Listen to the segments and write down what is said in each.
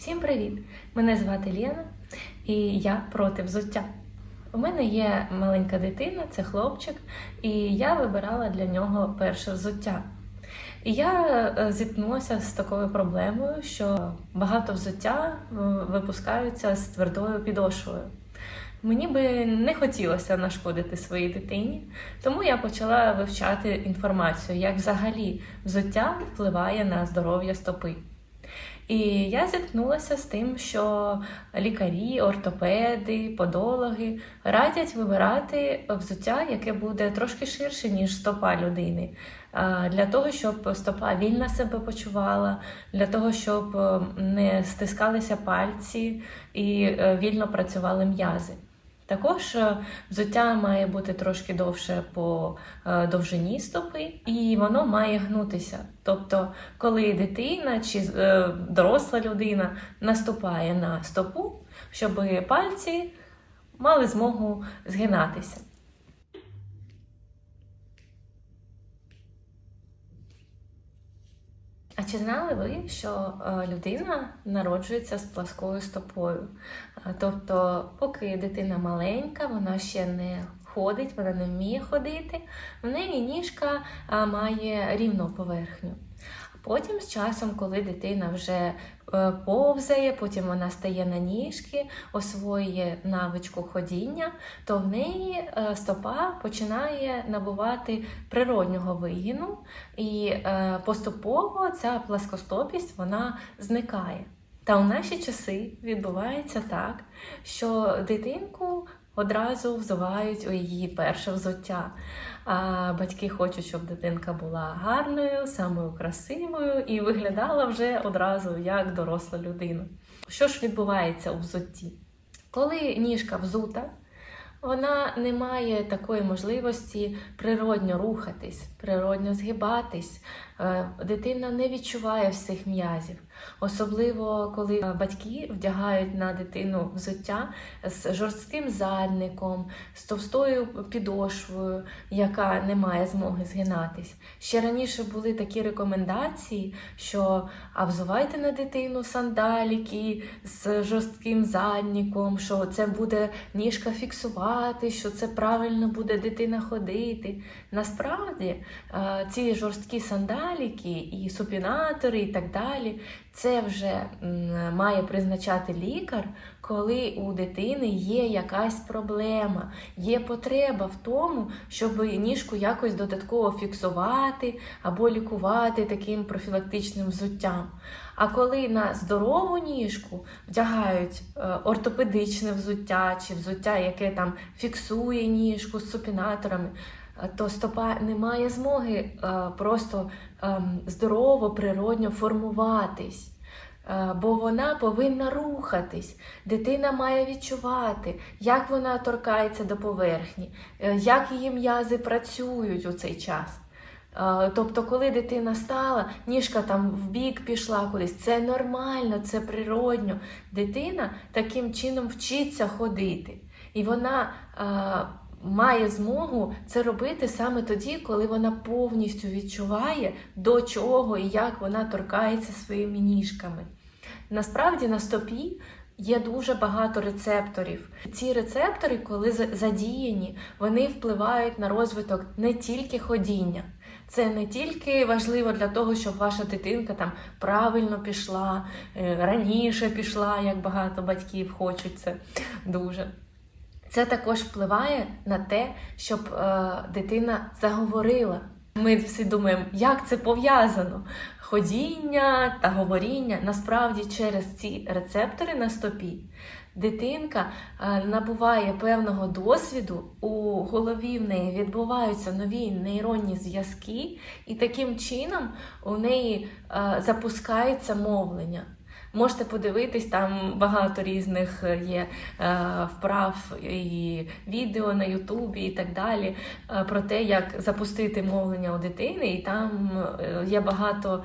Всім привіт! Мене звати Лена і я проти взуття. У мене є маленька дитина, це хлопчик, і я вибирала для нього перше взуття. І я е, зіткнулася з такою проблемою, що багато взуття е, випускаються з твердою підошвою. Мені би не хотілося нашкодити своїй дитині, тому я почала вивчати інформацію, як взагалі взуття впливає на здоров'я стопи. І я зіткнулася з тим, що лікарі, ортопеди, подологи радять вибирати взуття, яке буде трошки ширше, ніж стопа людини, для того, щоб стопа вільно себе почувала, для того, щоб не стискалися пальці і е, вільно працювали м'язи. Також е, взуття має бути трошки довше по е, довжині стопи, і воно має гнутися. Тобто, коли дитина чи е, доросла людина наступає на стопу, щоб пальці мали змогу згинатися. А чи знали ви, що е, людина народжується з пласкою стопою? Е, Тобто, поки дитина маленька, вона ще не ходить, вона не вміє ходити, в неї ніжка е, має рівну поверхню. Потім з часом, коли дитина вже повзає, потім вона стає на ніжки, освоює навичку ходіння, то в неї е, стопа починає набувати природнього вигину, і е, поступово ця пласкостопість вона зникає. Та у наші часи відбувається так, що дитинку одразу взувають у її перше взуття. А батьки хочуть, щоб дитинка була гарною, самою красивою і виглядала вже одразу як доросла людина. Що ж відбувається у взутті? Коли ніжка взута, вона не має такої можливості природньо рухатись, природньо згибатись. Е, Дитина не відчуває всіх м'язів. Особливо, коли е, батьки вдягають на дитину взуття з жорстким задником, з товстою підошвою, яка не має змоги згинатись. Ще раніше були такі рекомендації, що а взувайте на дитину сандаліки з жорстким задніком, що це буде ніжка фіксувати, що це правильно буде дитина ходити. Насправді е, ці жорсткі сандаліки і супінатори і так далі. Це вже має призначати лікар, коли у дитини є якась проблема, є потреба в тому, щоб ніжку якось додатково фіксувати або лікувати таким профілактичним взуттям. А коли на здорову ніжку вдягають е, ортопедичне взуття чи взуття, яке там фіксує ніжку з супінаторами, то стопа не має змоги е, просто ем, здорово, природньо формуватись. Е, Бо вона повинна рухатись. Дитина має відчувати, як вона торкається до поверхні, е, як її м'язи працюють у цей час. Е, Тобто, коли дитина стала, ніжка там в бік пішла кудись, це нормально, це природньо. Дитина таким чином вчиться ходити. І вона е, має змогу це робити саме тоді, коли вона повністю відчуває, до чого і як вона торкається своїми ніжками. Насправді на стопі є дуже багато рецепторів. Ці рецептори, коли задіяні, вони впливають на розвиток не тільки ходіння. Це не тільки важливо для того, щоб ваша дитинка там правильно пішла, е, раніше пішла, як багато батьків хочуть це дуже. Це також впливає на те, щоб е, дитина заговорила. Ми всі думаємо, як це пов'язано. Ходіння та говоріння насправді через ці рецептори на стопі. Дитинка е, набуває певного досвіду, у голові в неї відбуваються нові нейронні зв'язки, і таким чином у неї е, запускається мовлення. Можете подивитись, там багато різних е, є е, вправ і відео на Ютубі і так далі е, про те, як запустити мовлення у дитини, і там є багато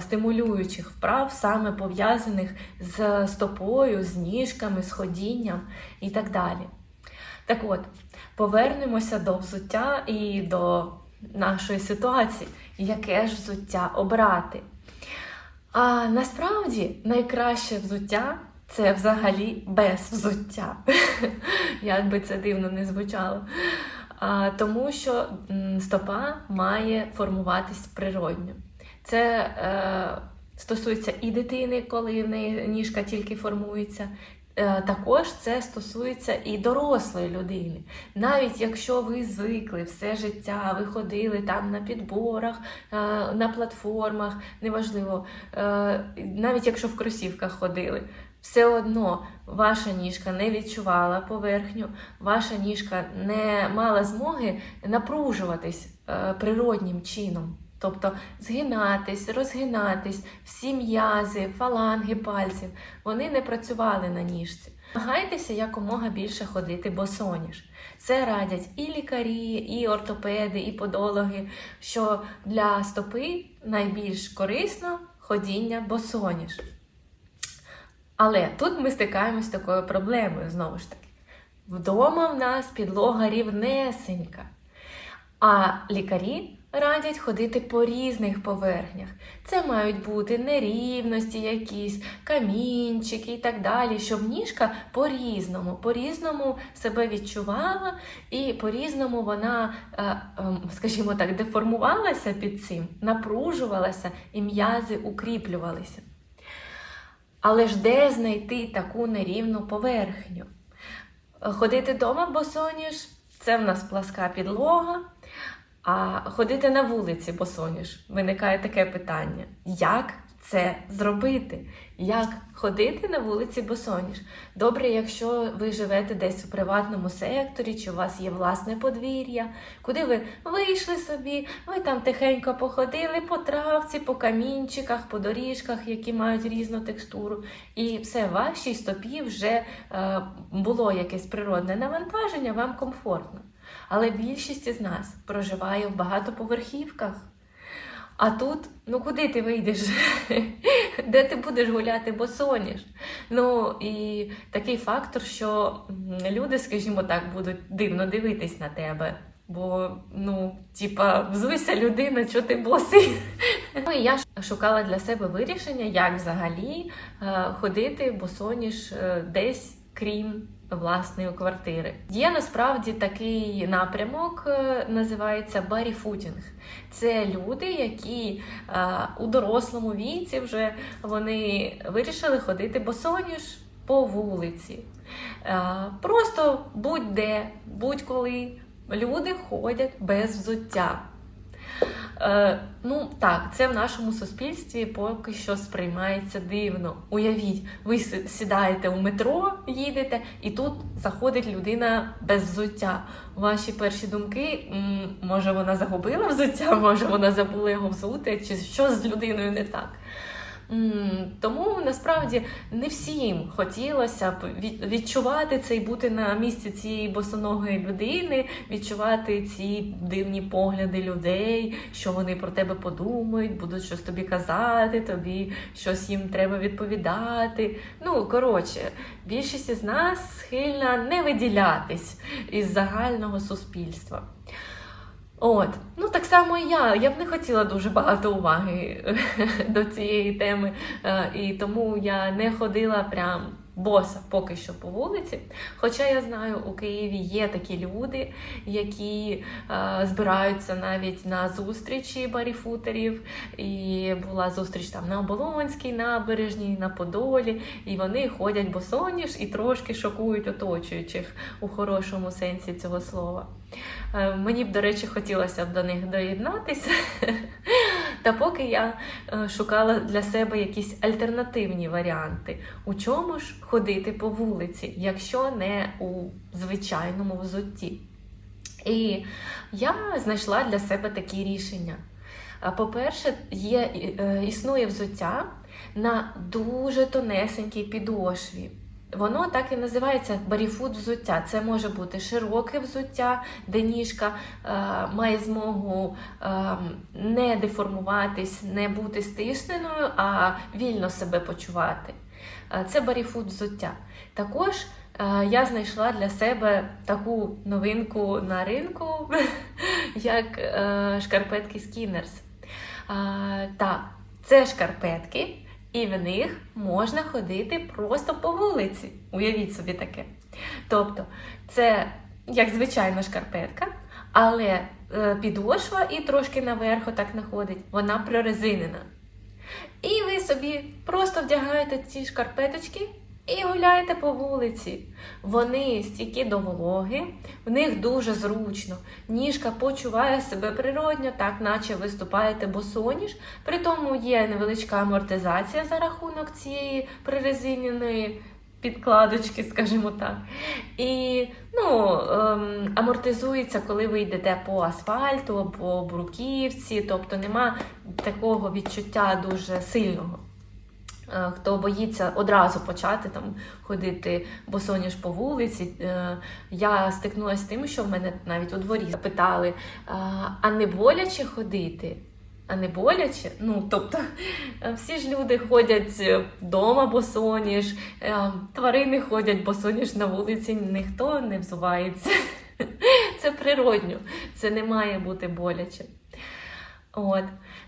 стимулюючих вправ, саме пов'язаних з стопою, з ніжками, з ходінням і так далі. Так от, повернемося до взуття і до нашої ситуації. Яке ж взуття обрати? А насправді найкраще взуття це взагалі без взуття. Як би це дивно не звучало. А, тому що стопа має формуватись природньо. Це е, стосується і дитини, коли в неї ніжка тільки формується. Е, Також це стосується і дорослої людини. Навіть якщо ви звикли все життя, ви ходили там на підборах, е, на платформах, неважливо, е, навіть якщо в кросівках ходили, все одно ваша ніжка не відчувала поверхню, ваша ніжка не мала змоги напружуватись природнім чином. Тобто згинатись, розгинатись, всі м'язи, фаланги пальців, вони не працювали на ніжці. Намагайтеся якомога більше ходити босоніж. Це радять і лікарі, і ортопеди, і подологи, що для стопи найбільш корисно ходіння босоніж. Але тут ми стикаємось з такою проблемою знову ж таки. Вдома в нас підлога рівнесенька, а лікарі радять ходити по різних поверхнях. Це мають бути нерівності якісь, камінчики і так далі, щоб ніжка по-різному, по-різному себе відчувала, і по-різному вона, е, ем, скажімо так, деформувалася під цим, напружувалася і м'язи укріплювалися. Але ж де знайти таку нерівну поверхню? Ходити вдома босоніж це в нас пласка підлога. А ходити на вулиці босоніж виникає таке питання: як це зробити? Як ходити на вулиці босоніж? Добре, якщо ви живете десь у приватному секторі, чи у вас є власне подвір'я, куди ви вийшли собі, ви там тихенько походили по травці, по камінчиках, по доріжках, які мають різну текстуру, і все, вашій стопі вже е, було якесь природне навантаження, вам комфортно. Але більшість із нас проживає в багатоповерхівках. А тут, ну куди ти вийдеш? Де ти будеш гуляти босоніж? Ну і такий фактор, що люди, скажімо так, будуть дивно дивитись на тебе. Бо, ну, типа, взуйся людина, що ти босий. Ну і я шукала для себе вирішення, як взагалі е, ходити босоніж е, десь, крім власної квартири. Є насправді такий напрямок, е, називається баріфутінг. Це люди, які е, у дорослому віці вже вони вирішили ходити босоніж по вулиці. Е, Просто будь-де, будь-коли люди ходять без взуття. Е, ну так, це в нашому суспільстві поки що сприймається дивно. Уявіть, ви сідаєте у метро, їдете, і тут заходить людина без взуття. Ваші перші думки, може вона загубила взуття, може вона забула його взути, чи що з людиною не так. Тому насправді не всім хотілося б відчувати це і бути на місці цієї босоногої людини, відчувати ці дивні погляди людей, що вони про тебе подумають, будуть щось тобі казати, тобі щось їм треба відповідати. Ну, коротше, більшість із нас схильна не виділятись із загального суспільства. От, ну так само і я. Я б не хотіла дуже багато уваги до цієї теми, е, і тому я не ходила прям боса поки що по вулиці. Хоча я знаю, у Києві є такі люди, які е, збираються навіть на зустрічі баріфутерів. І була зустріч там на Оболонській набережній, на Подолі, і вони ходять босоніж і трошки шокують оточуючих у хорошому сенсі цього слова. Е, Мені б, до речі, хотілося б до них доєднатися. Та поки я е, шукала для себе якісь альтернативні варіанти, у чому ж ходити по вулиці, якщо не у звичайному взутті. І я знайшла для себе такі рішення. По-перше, є, е, існує взуття на дуже тонесенькій підошві. Воно так і називається баріфут взуття. Це може бути широке взуття, де ніжка е, має змогу е, не деформуватись, не бути стисненою, а вільно себе почувати. Е, це баріфут взуття. Також е, я знайшла для себе таку новинку на ринку, як е, шкарпетки Skinners. Е, так, це шкарпетки, і в них можна ходити просто по вулиці. Уявіть собі таке. Тобто, це як звичайна шкарпетка, але е, підошва і трошки наверху так находить, вона прорезинена. І ви собі просто вдягаєте ці шкарпеточки і гуляєте по вулиці. Вони стійкі до вологи, в них дуже зручно. Ніжка почуває себе природньо, так наче ви ступаєте босоніж. При тому є невеличка амортизація за рахунок цієї прирезиненої підкладочки, скажімо так. І ну, ем, амортизується, коли ви йдете по асфальту або бруківці, тобто нема такого відчуття дуже сильного. Е, Хто боїться одразу почати там ходити босоніж по вулиці, е, я стикнулася з тим, що в мене навіть у дворі запитали, «А, а не боляче ходити? А не боляче? Ну, тобто, е, всі ж люди ходять вдома босоніж, е, тварини ходять босоніж на вулиці, ніхто не взувається. Це природньо, це не має бути боляче. От.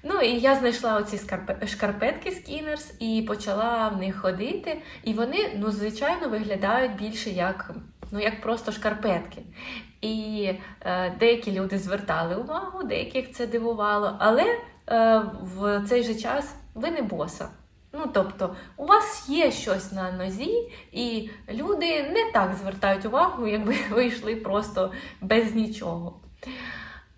Ну і я знайшла оці шкарпетки Skinners і почала в них ходити. І вони, ну, звичайно, виглядають більше як, ну, як просто шкарпетки. І е, деякі люди звертали увагу, деяких це дивувало, але е, в цей же час ви не боса. Ну, тобто, у вас є щось на нозі, і люди не так звертають увагу, якби ви йшли просто без нічого.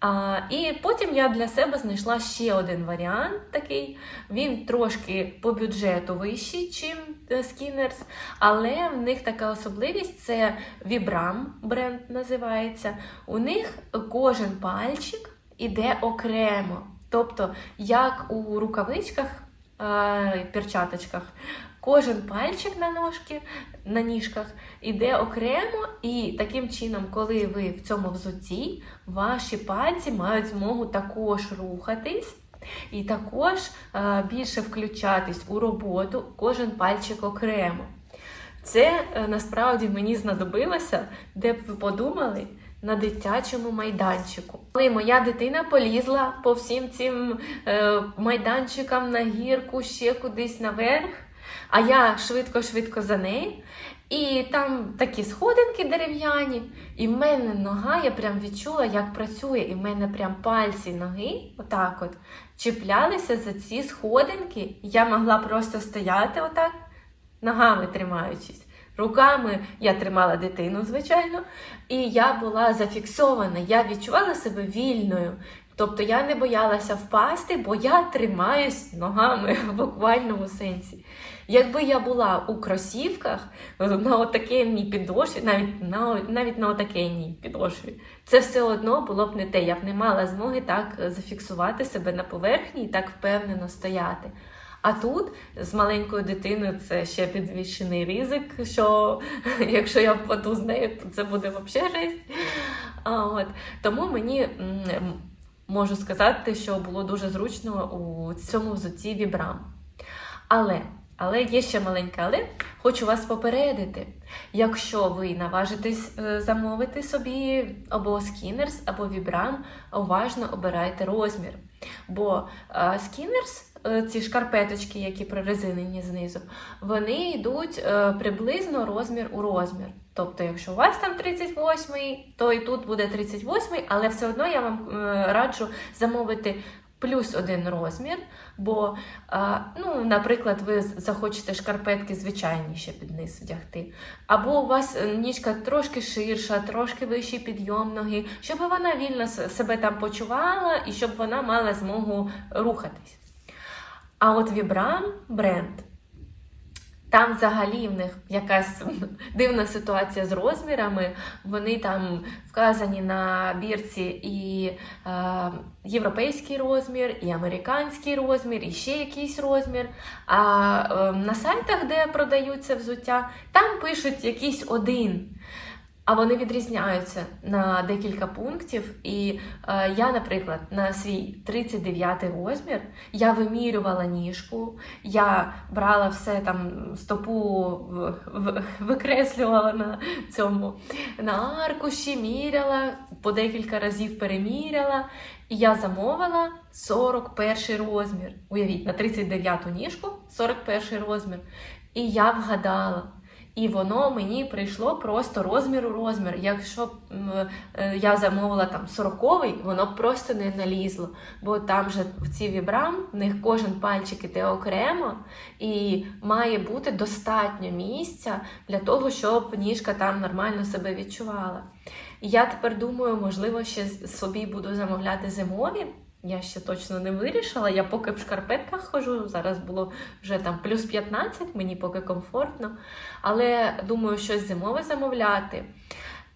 А, і потім я для себе знайшла ще один варіант такий. Він трошки по бюджету вищий, чим е, Skinners, але в них така особливість це Vibram бренд називається. У них кожен пальчик іде окремо. Тобто, як у рукавичках, е, перчаточках, кожен пальчик на ножки, на ніжках іде окремо, і таким чином, коли ви в цьому взутті, ваші пальці мають змогу також рухатись. І також е, більше включатись у роботу кожен пальчик окремо. Це е, насправді мені знадобилося, де б ви подумали, на дитячому майданчику. Коли моя дитина полізла по всім цим е, майданчикам на гірку, ще кудись наверх, а я швидко-швидко за нею. І там такі сходинки дерев'яні, і в мене нога, я прям відчула, як працює, і в мене прям пальці ноги, отак от, чіплялися за ці сходинки. Я могла просто стояти отак, ногами тримаючись. Руками я тримала дитину, звичайно, і я була зафіксована, я відчувала себе вільною. Тобто я не боялася впасти, бо я тримаюсь ногами в буквальному сенсі. Якби я була у кросівках на отакенній підошві, навіть на навіть на отакенній підошві, це все одно було б не те. Я б не мала змоги так зафіксувати себе на поверхні і так впевнено стояти. А тут з маленькою дитиною це ще підвищений ризик, що якщо я впаду з нею, то це буде взагалі жесть. От. Тому мені можу сказати, що було дуже зручно у цьому взутті вібрам. Але, але є ще маленьке, але хочу вас попередити. Якщо ви наважитесь е, замовити собі або Skinners, або Vibram, уважно обирайте розмір. Бо е, Skinners, е, ці шкарпеточки, які прорезинені знизу, вони йдуть приблизно розмір у розмір. Тобто, якщо у вас там 38, то і тут буде 38, але все одно я вам раджу замовити плюс один розмір. Бо, ну, наприклад, ви захочете шкарпетки звичайні ще під низ вдягти. Або у вас нічка ніжка трошки ширша, трошки вищий підйом ноги, щоб вона вільно себе там почувала і щоб вона мала змогу рухатись. А от Vibram бренд. Там взагалі в них якась дивна ситуація з розмірами. Вони там вказані на бірці і е, європейський розмір, і американський розмір, і ще якийсь розмір. А е, на сайтах, де продаються взуття, там пишуть якийсь один. А вони відрізняються на декілька пунктів. І е, я, наприклад, на свій 39-й розмір я вимірювала ніжку, я брала все там стопу, в- в- викреслювала на цьому на аркуші, міряла, по декілька разів переміряла, і я замовила 41 розмір. Уявіть, на 39-ту ніжку 41 розмір. І я вгадала. І воно мені прийшло просто розмір у розмір. Якщо б е, я замовила там 40-й, воно б просто не налізло. Бо там же в ці вібрам, в них кожен пальчик іде окремо, і має бути достатньо місця для того, щоб ніжка там нормально себе відчувала. Я тепер думаю, можливо, ще собі буду замовляти зимові. Я ще точно не вирішила. Я поки в шкарпетках ходжу. Зараз було вже там плюс 15, мені поки комфортно. Але думаю, щось зимове замовляти.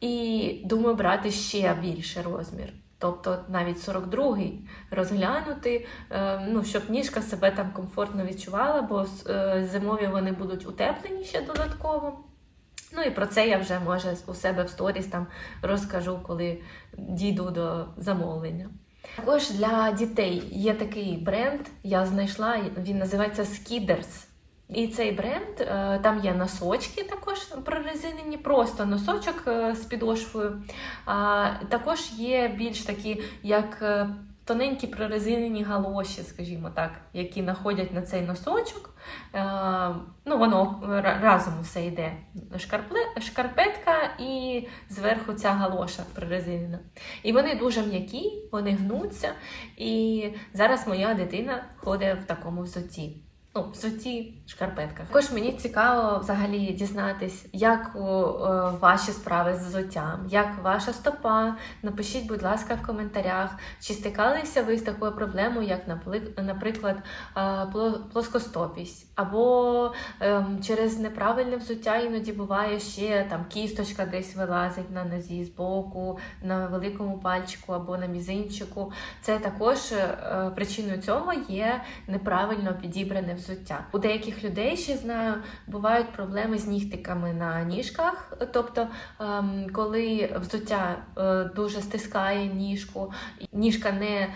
І думаю, брати ще більше розмір. Тобто навіть 42-й розглянути, е, ну, щоб ніжка себе там комфортно відчувала, бо е, зимові вони будуть утеплені ще додатково. Ну і про це я вже може у себе в сторіс там розкажу, коли дійду до замовлення. Також для дітей є такий бренд, я знайшла, він називається Skiders. І цей бренд, е, там є носочки також прорезинені, просто носочок е, з підошвою. Також є більш такі, як е, тоненькі прорезинені галоші, скажімо так, які находять на цей носочок. Е, Ну, воно разом все йде. Шкарпетка і зверху ця галоша прорезинена. І вони дуже м'які, вони гнуться. І зараз моя дитина ходить в такому взутті. Ну, взутті шкарпетках. Також мені цікаво взагалі дізнатись, як у, е, ваші справи з взуттям, як ваша стопа. Напишіть, будь ласка, в коментарях, чи стикалися ви з такою проблемою, як наприклад, е, плоскостопість, або ем, через неправильне взуття іноді буває ще там кісточка десь вилазить на нозі з боку, на великому пальчику або на мізинчику. Це також е, причиною цього є неправильно підібране взуття. У деяких людей ще знаю, бувають проблеми з нігтиками на ніжках, тобто, ем, коли взуття е, дуже стискає ніжку, ніжка не е,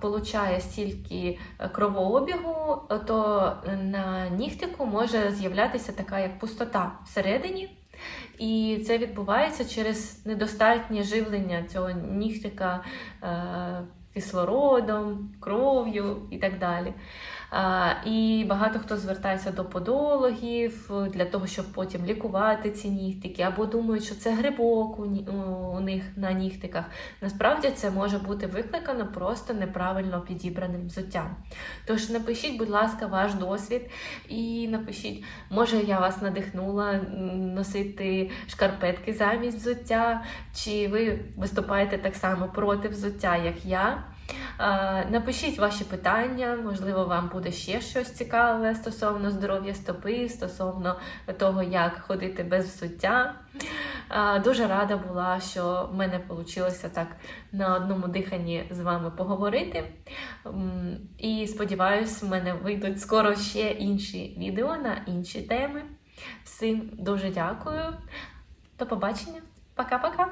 получає стільки е, кровообігу, то на нігтику може з'являтися така як пустота всередині. І це відбувається через недостатнє живлення цього нігтика кислородом, кров'ю і так далі. І багато хто звертається до подологів для того, щоб потім лікувати ці нігтики, або думають, що це грибок у них на нігтиках. Насправді це може бути викликано просто неправильно підібраним взуттям. Тож напишіть, будь ласка, ваш досвід і напишіть, може я вас надихнула носити шкарпетки замість взуття, чи ви виступаєте так само проти взуття, як я. Напишіть ваші питання, можливо, вам буде ще щось цікаве стосовно здоров'я стопи, стосовно того, як ходити без взуття. Дуже рада була, що в мене вийшло так на одному диханні з вами поговорити. І сподіваюсь, в мене вийдуть скоро ще інші відео на інші теми. Всім дуже дякую. До побачення. Пока-пока.